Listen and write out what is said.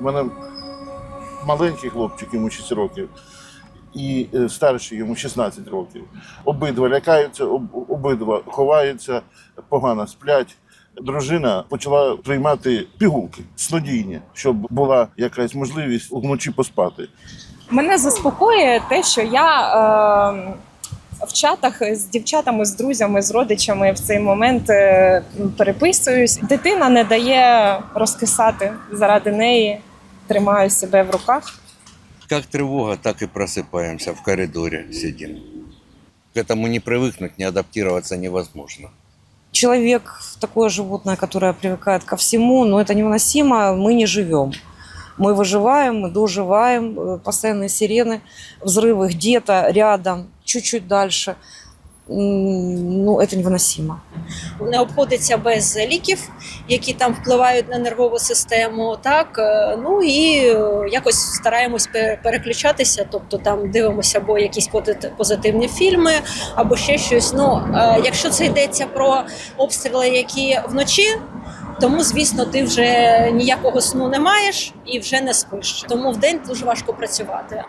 У мене маленький хлопчик, йому 6 років, і е, старший йому 16 років. Обидва лякаються, об- обидва ховаються, погано сплять. Дружина почала приймати пігулки снодійні, щоб була якась можливість вночі поспати. Мене заспокоює те, що я е, в чатах з дівчатами, з друзями, з родичами в цей момент е, переписуюсь. Дитина не дає розкисати заради неї. Тримаю себе в руках. Как тревога, так и просыпаемся в коридоре сидим. К этому не привыкнуть, не адаптироваться невозможно. Человек такое животное, которое привыкает ко всему, но это невыносимо, мы не живем. Мы выживаем, мы доживаем, э, постоянные сирены, взрывы где-то рядом, чуть-чуть дальше. Ну, это невыносимо. Не обходиться без ліків, які там впливають на нервову систему. Так е, ну і е, якось стараємось пе- переключатися. Тобто там дивимося або якісь позит- позитивні фільми, або ще щось. Ну е, якщо це йдеться про обстріли, які вночі. Тому, звісно, ти вже ніякого сну не маєш і вже не спиш. Тому вдень дуже важко працювати.